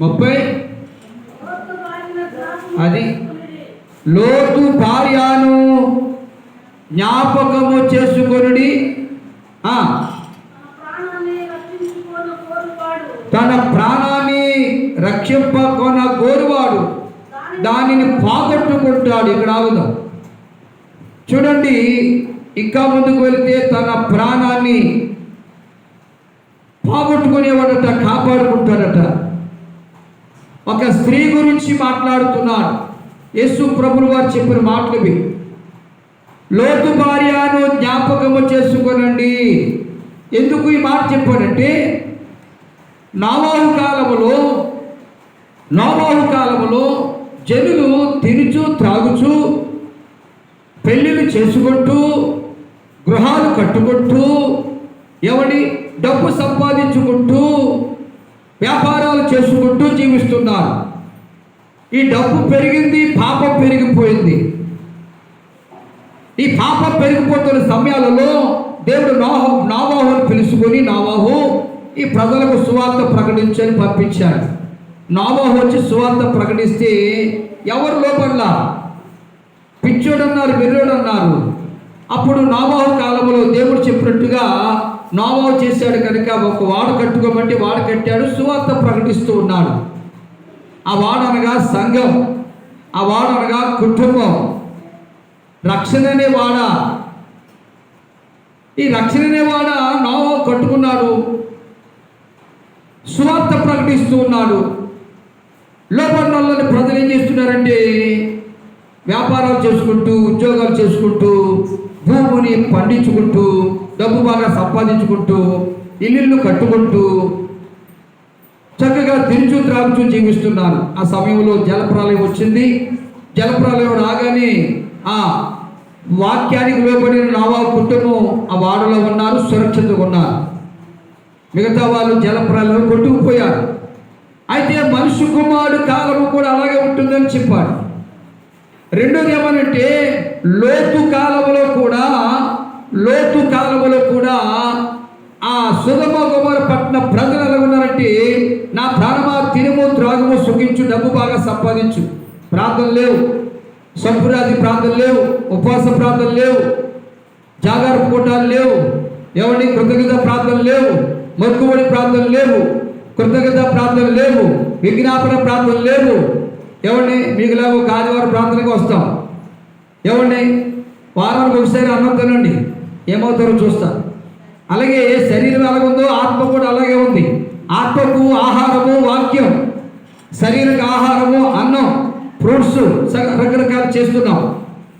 ముప్పై. అది. లోతు భార్యను జ్ఞాపకము చేసుకొనుడి. తన ప్రాణాన్ని రక్షింపకొన కోరువాడు. దానిని పోగొట్టుకుంటాడు. ఇక్కడ ఆగుదాం. చూడండి ఇంకా ముందుకు వెళితే తన ప్రాణాన్ని పాగొట్టుకునేవాడట కాపాడుకుంటాడట. ఒక స్త్రీ గురించి మాట్లాడుతున్నాడు. యేసు ప్రభులు వారు చెప్పిన మాటలు లోతు భార్యను జ్ఞాపకము చేసుకోనండి. ఎందుకు ఈ మాట చెప్పానంటే నావాహు కాలములో నావాహు కాలములో జనులు తినుచు త్రాగుచు పెళ్ళిళ్ళు చేసుకుంటూ గృహాలు కట్టుకుంటూ ఎవడి డబ్బు సంపాదించుకుంటూ వ్యాపారాలు చేసుకుంటూ జీవిస్తున్నారు. ఈ డబ్బు పెరిగింది పాపం పెరిగిపోయింది. ఈ పాపం పెరిగిపోతున్న సమయాలలో దేవుడు నాహు నావాహుని పిలుచుకొని నావాహు ఈ ప్రజలకు సువార్త ప్రకటించని పంపించాడు. నావాహు వచ్చి సువార్త ప్రకటిస్తే ఎవరు లోపల పిచ్చోడన్నారు అన్నారు అప్పుడు నావాహు కాలంలో దేవుడు చెప్పినట్టుగా నావాహు చేశాడు కనుక ఒక వాడు కట్టుకోమంటే వాడు కట్టాడు సువార్త ప్రకటిస్తూ ఉన్నాడు. ఆ వాడు అనగా సంఘం ఆ వాడు అనగా కుటుంబం. రక్షణ అనే వాడ ఈ రక్షణనే వాడ నామో కట్టుకున్నాడు. సువార్త ప్రకటిస్తూ ఉన్నాడు. లోపల ప్రజలు ఏం చేస్తున్నారంటే వ్యాపారాలు చేసుకుంటూ ఉద్యోగాలు చేసుకుంటూ భూమిని పండించుకుంటూ డబ్బు బాగా సంపాదించుకుంటూ ఇల్లు కట్టుకుంటూ చక్కగా తిరుచు త్రాగుచూ జీవిస్తున్నారు ఆ సమయంలో జలప్రలయం వచ్చింది. జలప్రలయం రాగానే ఆ వాక్యానికి లోబడిన నావా కుటుంబం ఆ వాడలో ఉన్నారు సురక్షితంగా ఉన్నారు. మిగతా వాళ్ళు జలప్రలయం కొట్టుకుపోయారు. అయితే మనుషు కుమారుడు కాలము కూడా అలాగే ఉంటుందని చెప్పాడు. రెండోది ఏమనంటే లోతు కాలంలో కూడా లోతు కాలంలో కూడా ఆ సుధమ కుమార పట్టిన ప్రజలు ఎలా ఉన్నారంటే నా ప్రాణమా తినుము త్రాగుము సుఖించు డబ్బు బాగా సంపాదించు. ప్రార్థన లేవు. సంపురాది ప్రార్థన లేవు. ఉపవాస ప్రార్థన లేవు. జాగార కూటాలు లేవు. ఎవరి కృతజ్ఞత ప్రార్థన లేవు. మొక్కుబడి ప్రార్థన లేవు. కృతజ్ఞత ప్రార్థన లేవు. విజ్ఞాపన ప్రార్థన లేవు. ఎవరిని మిగిలిన ఒక ఆదివారం ప్రార్థనకు వస్తాం. ఎవరిని వారానికి ఒకసారి అన్నం తినండి. ఏమవుతారో చూస్తాను అలాగే శరీరం ఎలాగుందో ఆత్మ కూడా అలాగే ఉంది. ఆత్మకు ఆహారము వాక్యం శరీరకు ఆహారము అన్నం ఫ్రూట్స్ రకరకాలు చేస్తున్నాం.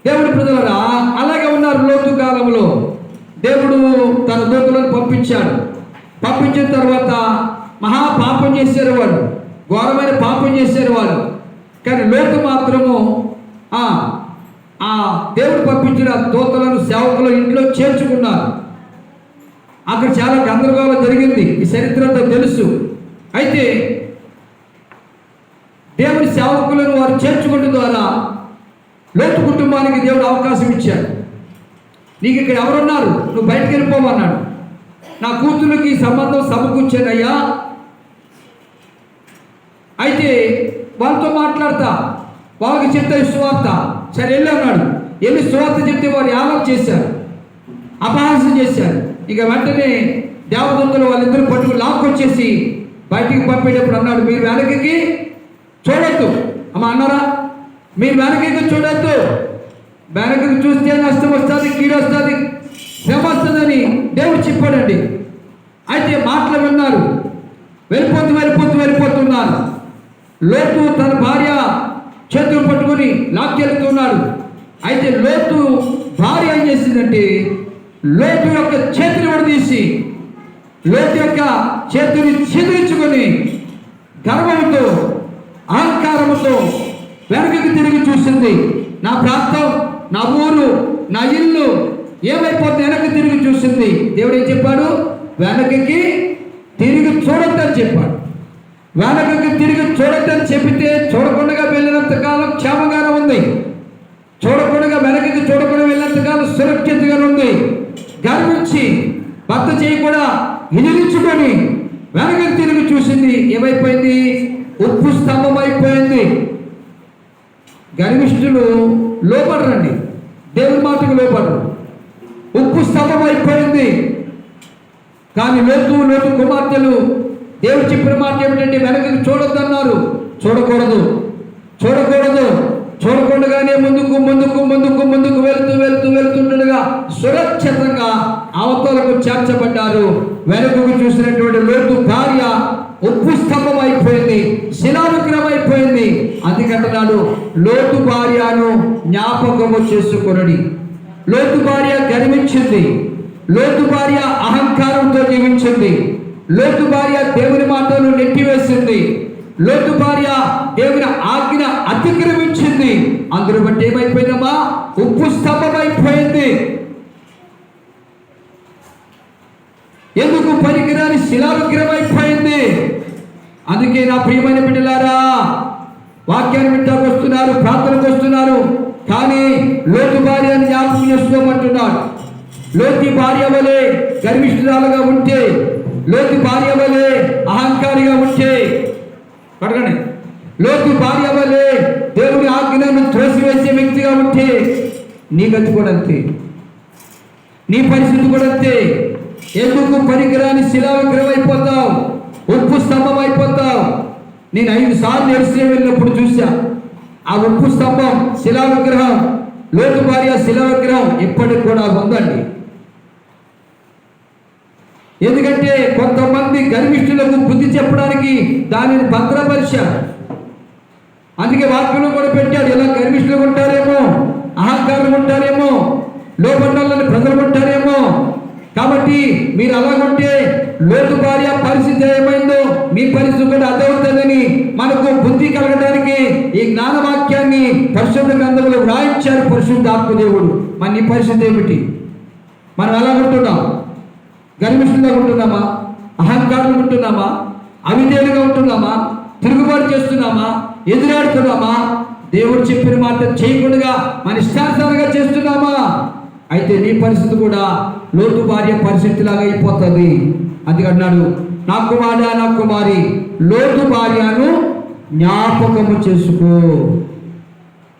దేవుడి ప్రజలరా అలాగే ఉన్నారు లోతు కాలంలో. దేవుడు తన దూతలను పంపించాడు. పంపించిన తర్వాత మహా పాపం చేశారు వాడు ఘోరమైన పాపం చేశారు వాడు కానీ లోతు మాత్రము ఆ దేవుడు పంపించిన దూతలను సేవకులు ఇంట్లో చేర్చుకున్నారు. అక్కడ చాలా గందరగోళం జరిగింది. ఈ చరిత్ర అంతా తెలుసు. అయితే దేవుని సేవకులను వారు చేర్చుకోవడం ద్వారా లోతు కుటుంబానికి దేవుడు అవకాశం ఇచ్చాడు. నీకు ఇక్కడ ఎవరున్నారు? నువ్వు బయటకు వెళ్ళిపోమన్నాడు. నా కూతురికి సంబంధం సమకూర్చానయ్యా అయితే వాళ్ళతో మాట్లాడతా. వాళ్ళకి చెప్తే సువార్త. సరే వెళ్ళి అన్నాడు. వెళ్ళి సువార్త చెప్తే వారు యాగం చేశారు. అపహాసం చేశారు. ఇక వెంటనే దేవదత్తులు వాళ్ళిద్దరు పట్టుకు లాక్కొచ్చేసి బయటికి పంపేటప్పుడు అన్నాడు మీరు వెనకకి చూడొద్దు. అమ్మ అన్నారా? మీరు వెనకకి చూడొద్దు. వెనకకి చూస్తే నష్టం వస్తుంది కీడు వస్తుంది శ్రమ వస్తుందని దేవుడు చెప్పాడండి. అయితే మాటలు విన్నారు. వెళ్ళిపోతూ వెళ్ళిపోతూ వెళ్ళిపోతున్నారు లోతు తన భార్య చేతులు పట్టుకొని లాక్కెళ్తున్నారు అయితే లోతు భార్య ఏం చేసిందంటే లోతు యొక్క చేతిని విడదీసి లోతు యొక్క చేతిని చెదిరించుకొని గర్వంతో అహంకారంతో వెనకకి తిరిగి చూసింది. నా ప్రాంతం నా ఊరు నా ఇల్లు ఏమైపోతుంది వెనక్కి తిరిగి చూసింది. దేవుడు ఏం చెప్పాడు? వెనకకి తిరిగి చూడొద్దని చెప్పాడు. వెనకకి తిరిగి చూడొద్దని చెబితే చూడకుండా వెళ్ళినంత కాలం క్షేమంగానే ఉంది. చూడకుండా వెనకకి చూడకుండా వెళ్ళినంత కాలం సురక్షితంగా ఉంది. గర్వించి భర్త చేయి కూడా ఎదిరించుకొని వెనకకి తిరిగి చూసింది. ఏమైపోయింది? ఉప్పు స్తంభం అయిపోయింది గర్విష్ఠులు లోపడరండి. దేవుని మాటకు లోపడరు. ఉప్పు స్తంభం అయిపోయింది కానీ లోతు లోతు కుమార్తెలు దేవుడు చెప్పిన మాట ఏమిటంటే వెనకకి చూడొద్దన్నారు. చూడకూడదు. చూడకూడదు. చూడకుండానే ముందుకు ముందుకు ముందుకు ముందుకు వెళ్తూ వెళ్తూ వెళ్తుండగా సురక్షితంగా అవతలకు చేర్చబడ్డారు. వెనుకకు చూసినటువంటి లోతు భార్య ఉప్పు స్తంభం అయిపోయింది శిలావిగ్రహం అయిపోయింది. అందుకంటున్నాడు లోతు భార్యను జ్ఞాపకము చేసుకునడి. లోతు భార్య గర్వించింది. లోతు భార్య అహంకారంతో జీవించింది. లోతు భార్య దేవుని మాటలు నెట్టివేసింది. లోతు భార్య దేవుని ఆజ్ఞ అతిక్రమించింది. అందులో బట్టి ఏమైపోయిందమ్మా? ఉప్పు స్తంభమైపోయింది ఎందుకు పనికిరాని శిలావిగ్రహం అందుకే నా ప్రియమైన బిడ్డలారా వాక్యాన్ని వింటాకు వస్తున్నారు ప్రార్థనకు వస్తున్నారు కానీ లోతు భార్యని జ్ఞాపకం చేసుకోమంటున్నాడు. లోతి భార్య వలె గర్విష్ఠురాలుగా ఉంటే లోతు భార్య వలె అహంకారిగా ఉంటే అడగండి లోతు భార్య వలె దేవుని ఆజ్ఞలను త్రోసివేసే వ్యక్తిగా ఉంటే నీ గతి కూడా అంతే. నీ పరిస్థితి కూడా అంతే. ఎందుకు పనికిరాని శిలా విగ్రహం అయిపోతావు? ఉప్పు స్తంభం అయిపోతావు. నేను ఐదు సార్లు ఎడిసే వెళ్ళినప్పుడు చూసా ఆ ఉప్పు స్తంభం శిలా విగ్రహం లోతు భార్య శిలా విగ్రహం ఇప్పటికి కూడా ఉందండి. ఎందుకంటే కొంతమంది గర్విష్ఠులకు బుద్ధి చెప్పడానికి దానిని భద్రపరిచారు. అందుకే వాక్యంలో కూడా పెట్టాడు. ఇలా గర్విష్ఠులు ఉంటారేమో అహంకారులు ఉంటారేమో లోపండాలని ప్రజలు ఉంటారేమో. కాబట్టి మీరు అలాగుంటే లోతు భార్య పరిస్థితి ఏమైందో మీ పరిస్థితి కూడా అర్థమవుతుందని మనకు బుద్ధి కలగడానికి ఈ జ్ఞానవాక్యాన్ని పరిశుద్ధ గ్రంథంలో వ్రాయించారు పరిశుద్ధ ఆత్మదేవుడు మన నీ పరిస్థితి ఏమిటి? మనం ఎలా ఉంటున్నాం? గర్విష్ఠులుగా ఉంటున్నామా? అహంకారం ఉంటున్నామా? అవిధేయులుగా ఉంటున్నామా? తిరుగుబాటు చేస్తున్నామా? ఎదురాడుతున్నామా? దేవుడు చెప్పిన మాట చేయకుండా మన ఇష్టానుసారంగా చేస్తున్నామా? అయితే నీ పరిస్థితి కూడా లోతు భార్య పరిస్థితిలాగా అయిపోతుంది. అందుకే అన్నాడు నా కుమార నా కుమారి లోతు భార్యను జ్ఞాపకము చేసుకో.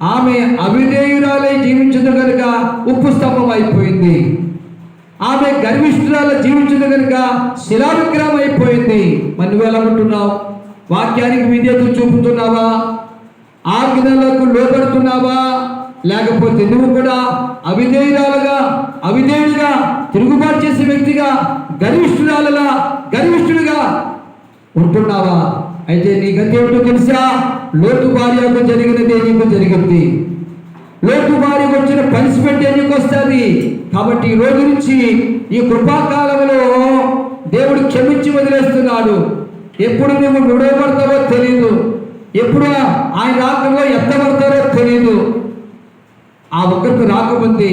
ఆమె అవిధేయురాలై జీవించదు కనుక ఉప్పు స్తంభం అయిపోయింది. ఆమె గర్విష్ఠురాలు జీవించదు కనుక శిలావిగ్రహం అయిపోయింది. మరి నువ్వు ఉంటున్నావు? వాక్యానికి విధేయత చూపుతున్నావా? ఆజ్ఞలకు లోపడుతున్నావా లేకపోతే నువ్వు కూడా అవిధేయురాలుగా అవిధేయుడిగా తిరుగుబాటు చేసే వ్యక్తిగా గర్విష్ఠురాలుగా గర్విష్ఠుడిగా ఉంటున్నావా? అయితే నీ గతి ఏమిటో తెలుసా? లోతు భార్యకు జరిగినదే నీకు జరిగింది. లోతు వారికి వచ్చిన పనిష్మెంట్ ఎందుకు వస్తుంది? కాబట్టి ఈ రోజు నుంచి ఈ కృపాకాలంలో దేవుడు క్షమించి వదిలేస్తున్నాడు. ఎప్పుడు నువ్వు విడవబడతావో తెలియదు ఎప్పుడు ఆయన రాకంలో ఎత్తబడతారో తెలియదు ఆ ఒక్కరికి రాకముందే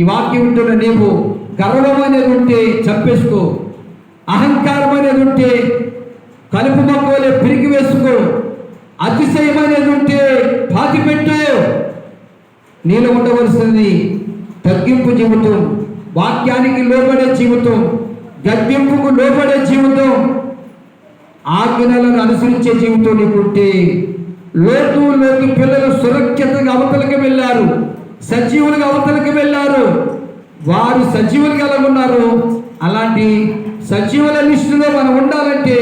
ఈ వాక్యం వింటున్న నీవు గర్వం అనేది ఉంటే చంపేసుకో అహంకారం అనేది ఉంటే కలుపు మొక్కలే పిరికి వేసుకో అతిశయం అనేది ఉంటే పాతిపెట్టు. నీలో ఉండవలసింది తగ్గింపు జీవితం వాక్యానికి లోబడే జీవితం గద్దింపుకు లోబడే జీవితం ఆజ్ఞలను అనుసరించే జీవితం నీకుంటే లోతు లోతు పిల్లలు సురక్షితంగా అవతలకి వెళ్ళారు సజీవులుగా అవతలకి వెళ్ళారు. వారు సజీవులుగా ఎలా ఉన్నారు. అలాంటి సజీవుల లిస్టులో మనం ఉండాలంటే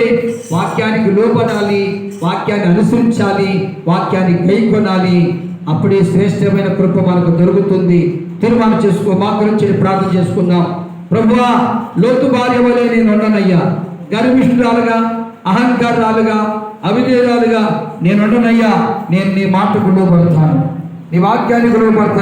వాక్యానికి లోపడాలి వాక్యాన్ని అనుసరించాలి వాక్యాన్ని గైకొనాలి. అప్పుడే శ్రేష్టమైన కృప మనకు దొరుకుతుంది. తీర్మానం చేసుకో మా గురించి ప్రార్థన చేసుకుందాం. ప్రభువా లోతు భార్య వలె నేను ఉండనయ్యా గర్విష్ఠురాలుగా అహంకారాలుగా అవిధేయాలుగా నేను ఉండనయ్యా నేను నీ మాటకు లోపడతాను నీ వాక్యానికి లోపడతాను